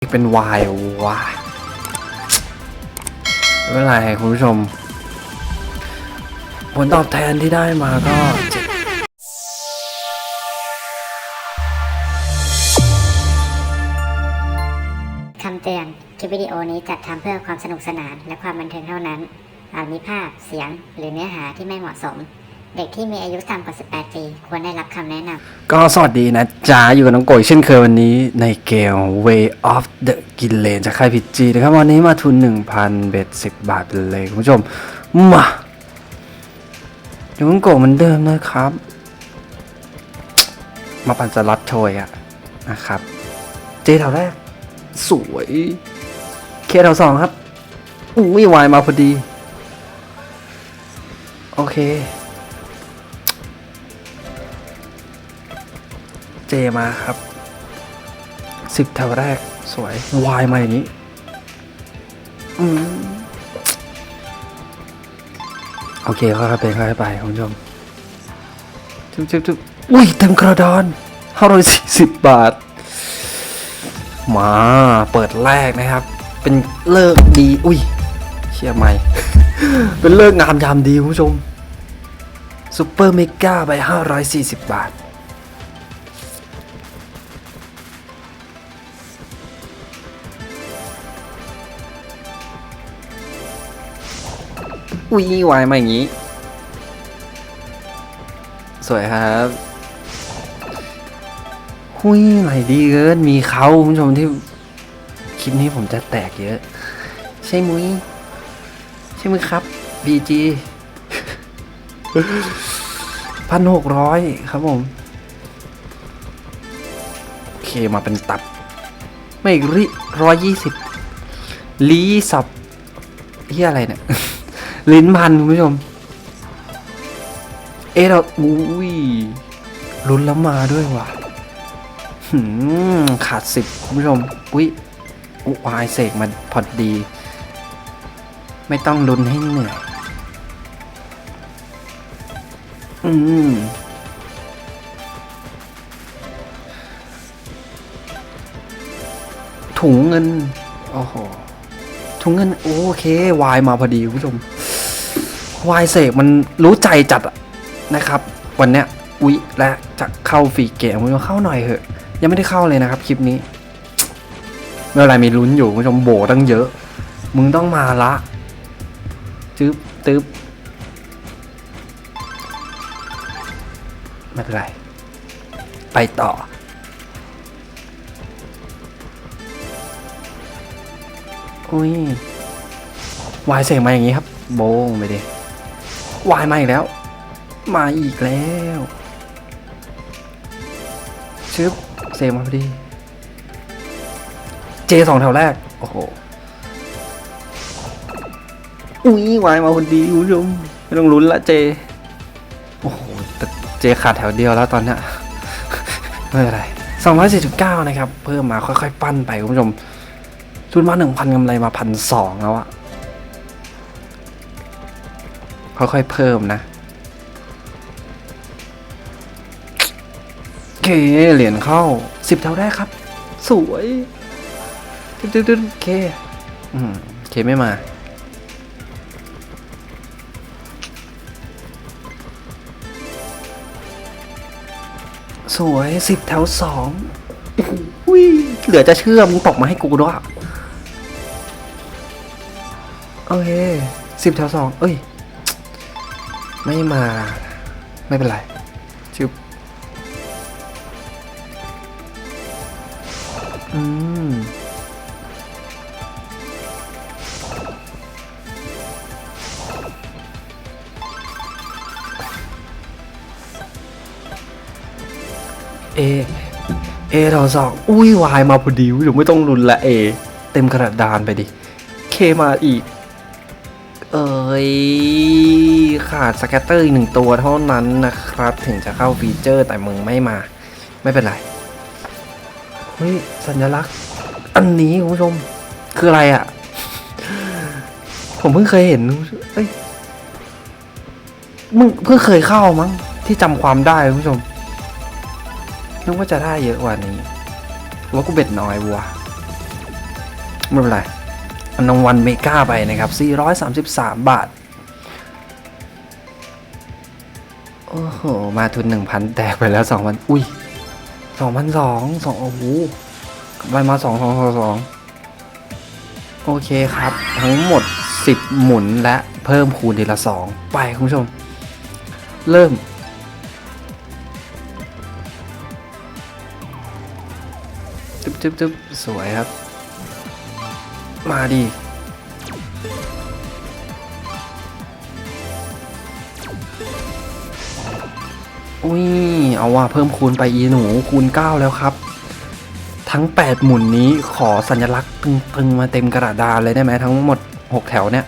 เป็นวายว้าไม่เป็นไรคุณผู้ชม ผลตอบแทนที่ได้มาก็เจ็ดคำเตือน คลิปวิดีโอนี้จัดทำเพื่อความสนุกสนานและความบันเทิงเท่านั้น อาจมีภาพ เสียง หรือเนื้อหาที่ไม่เหมาะสม เด็กที่มีอายุต่ำกว่า 18 ปี ควรได้รับคำแนะนำ ก็สวัสดีนะจ๊ะอยู่กับน้องโกยเช่นเคยวันนี้ในเกม Way of the g i l l a n จากค่ายพีจีนะครับ วันนี้มาทุน 1,000 เบ็ด 10 บาทไปเลยคุณผู้ชม มาอยู่กับน้องโกเหมือนเดิมนะครับ มาปั่นสล็อตโชยอะนะครับ เจแถวแรก สวย เคแถวสองครับอุ้ยวายมาพอดี โอเค เจมาครับสิบแถวแรกสวยวายมาอย่างนี้อืมโอเคค่อยๆเป็นค่อยๆไปคุณผู้ชมจุ๊บจุ๊บจุ๊บอุ้ยเต็มกระดอนห้าร้อยสี่สิบบาท มาเปิดแรกนะครับ เป็นเลิกดี อุ้ยเชียร์ใหม่ เป็นเลิกงามยามดีคุณผู้ชมซูเปอร์เมกาไป540บาท อุ้ยวายมาอย่างนี้ สวยครับหุ้ยไหลดีเกินมีเขาคุณผู้ชมที่คลิปนี้ผมจะแตกเยอะ ใช่มุ้ยใช่มุ้ยครับ BG พันหกร้อยครับผมโอเคมาเป็นตับ ไม่ริร้อยยี่สิบลีสับเฮียอะไรเนี่ย ลิ้นพันคุณผู้ชม เอะเราอุ้ยลุ้นแล้วมาด้วยว่ะหืมขาดสิบคุณผู้ชม อุ้ยอุวายเสกมันพอดี ไม่ต้องลุ้นให้เหนื่อยอืมถุงเงิน โอ้โห ถุงเงิน โอเค วายมาพอดีคุณผู้ชม วายเสกมันรู้ใจจัดนะครับ วันเนี้ยอุ๊ยและจะเข้าฟรีเกมคุณผู้ชมเข้าหน่อยเหอะ ยังไม่ได้เข้าเลยนะครับคลิปนี้ไม่เป็นไรมีลุ้นอยู่คุณผู้ชมโบตั้งเยอะ มึงต้องมาละจึ๊บตึ๊บไม่เป็นไร ไปต่ออุ้ยวายเสียงมาอย่างนี้ครับ โบงไปดิ วายมาอีกแล้ว มาอีกแล้วชึบเสียงมาพอดีเจสองแถวแรก โอ้โห อุ้ยวายมาคนดีคุณผู้ชมไม่ต้องลุ้นละเจ โอ้โหแต่เจขาดแถวเดียวแล้วตอนเนี้ยไม่เป็นไร249 นะครับ เพิ่มมาค่อยๆ ปั้นไปคุณผู้ชมทุนมา1,000กำไรมาพันสองแล้วอะ ค่อยๆเพิ่มนะเคเหรียญเข้า10แถวแรกครับ สวยดตึ๊ดตึ๊ดโอเคอืมเคไม่มาสวยสิบแถวสองอุ้ยเหลือจะเชื่อมึงตกมาให้กูด้วย โอเคสิบแถวสองเอ้ย ไม่มาไม่เป็นไรชิบอืมเอเอเราสองอุ้ยวายมาพอดีเดี๋ยวไม่ต้องรุนละเอ เต็มกระดานไปดิ เคมาอีก เอ้ยขาดสแกตเตอร์อีกหนึ่งตัวเท่านั้นนะครับ ถึงจะเข้าฟีเจอร์แต่มึงไม่มา ไม่เป็นไร เฮ้ย สัญลักษณ์ อันนี้คุณผู้ชม คืออะไรอะ่ะ ผมเพิ่งเคยเห็นเอ้ยมึงเพิ่งเคยเข้ามั้ง ที่จำความได้คุณผู้ชมนึกว่าจะได้เยอะกว่านี้ว่ากูเบ็ดน้อยวัวไม่เป็นไร รางวัลเมกาไปนะครับ 433 บาท โอ้โห มาทุน 1,000 แตกไปแล้ว 2,000 อุ้ย2,200 2โอ้โหกำไรมา 2 2 2 2 โอเคครับ ทั้งหมด 10 หมุนและเพิ่มคูณทีละ 2 ไปคุณผู้ชม เริ่มจึ๊บจึ๊บจึ๊บสวยครับ มาดี อุ้ย เอาว่าเพิ่มคูณไปอีหนูคูณ 9 แล้วครับ ทั้ง 8 หมุนนี้ขอสัญลักษณ์ตึงๆมาเต็มกระดานเลยได้ไหมทั้งหมด 6 แถวเนี่ย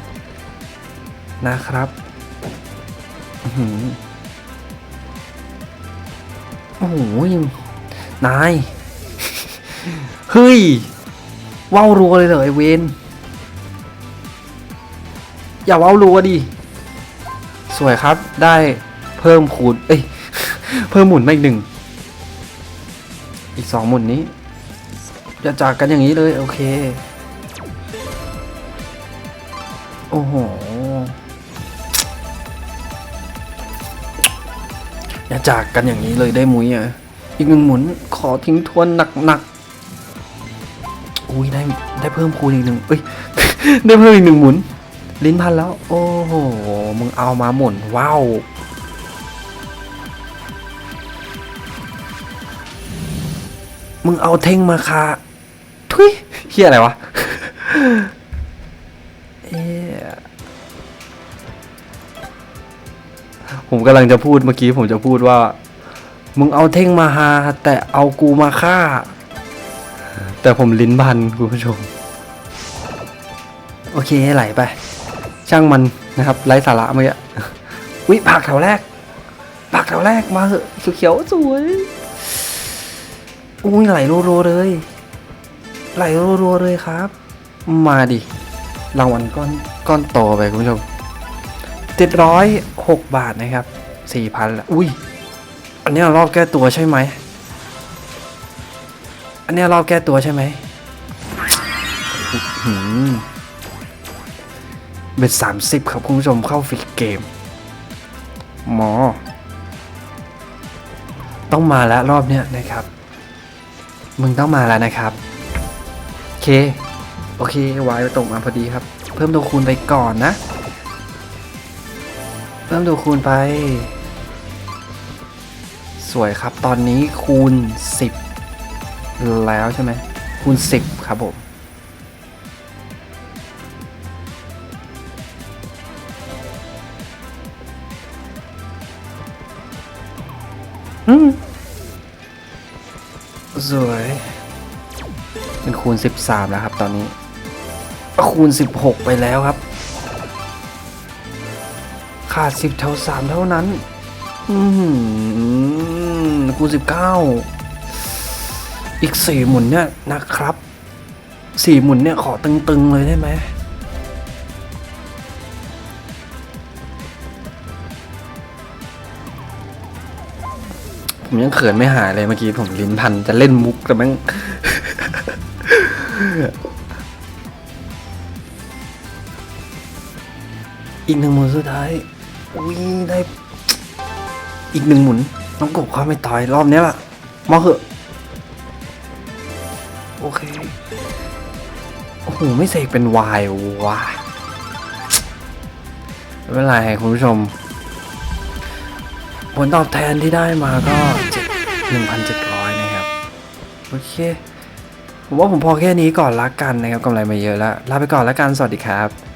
นะครับหือโอ้โหนาย เฮ้ย ว้าวรัวเลยเหรอไอเวนอย่าว้าวรัวดิสวยครับได้เพิ่มคูณเอ้ยเพิ่มหมุนมาอีกหนึ่งอีกสองหมุนนี้อย่าจากกันอย่างนี้เลย โอเค โอ้โหอย่าจากกันอย่างนี้เลยได้มุ้ยอะอีกหนึ่งหมุนขอทิ้งทวนหนักๆ อุ้ยได้ได้เพิ่มคูณอีกหนึ่งเอ้ย ได้เพิ่มอีกหนึ่งหมุน ลิ้นพันแล้ว โอ้โห มึงเอามาหมุน ว้าวมึงเอาเท่งมาคาทุยเฮียอะไรวะเอผมกำลังจะพูดเมื่อกี้ผมจะพูดว่า มึงเอาเท่งมาหาแต่เอากูมาฆ่า แต่ผมลิ้นพันคุณผู้ชม โอเคไหลไป ช่างมันนะครับไร้สาระเมื่อกี้วิผักแถวแรกผักแถวแรกมาเหอะเขียวๆสวยอุ้ยไหลรัวๆเลย ไหลรัวๆเลยครับ มาดิรางวัลก้อนก้อนโตไปคุณผู้ชมเจ็ดร้อยหกบาทนะครับสี่พันละอุ้ย อันนี้รอบแก้ตัวใช่ไหม อันนี้รอบแก้ตัวใช่ไหมหือเบ็ดสามสิบครับคุณผู้ชมเข้าฟิกเกม หมอ ต้องมาแล้วรอบเนี้ยนะครับ มึงต้องมาแล้วนะครับ โอเค โอเควายตกมาพอดีครับ เพิ่มตัวคูณไปก่อนนะ เพิ่มตัวคูณไป สวยครับตอนนี้คูณ 10 แล้วใช่ไหมคูณ 10 ครับผมอืมสวยเป็นคูณ 13 แล้วครับตอนนี้ คูณ 16 ไปแล้วครับ ขาด 10 เท่า 3 เท่านั้น อืมคูณ 19 อีก4หมุนเนี่ยนะครับ4หมุนเนี่ยขอตึงๆเลยได้ไหมผมยังเขินไม่หายเลยเมื่อกี้ผมลิ้นพันจะเล่นมุกแต่แม่งอีกหนึ่งหมุนสุดท้าย อุ้ยได้ อีกหนึ่งหมุน น้องกบเขาไม่ตายรอบนี้ล่ะ มาเหอะ โอเค โอ้โห ไม่เสกเป็นวายว่ะไม่เป็นไรคุณผู้ชม ผลตอบแทนที่ได้มาก็หนึ่งพันเจ็ดร้อยนะครับ โอเค ผมว่าผมพอแค่นี้ก่อนละกันนะครับกำไรมาเยอะแล้ว ลาไปก่อนละกัน สวัสดีครับ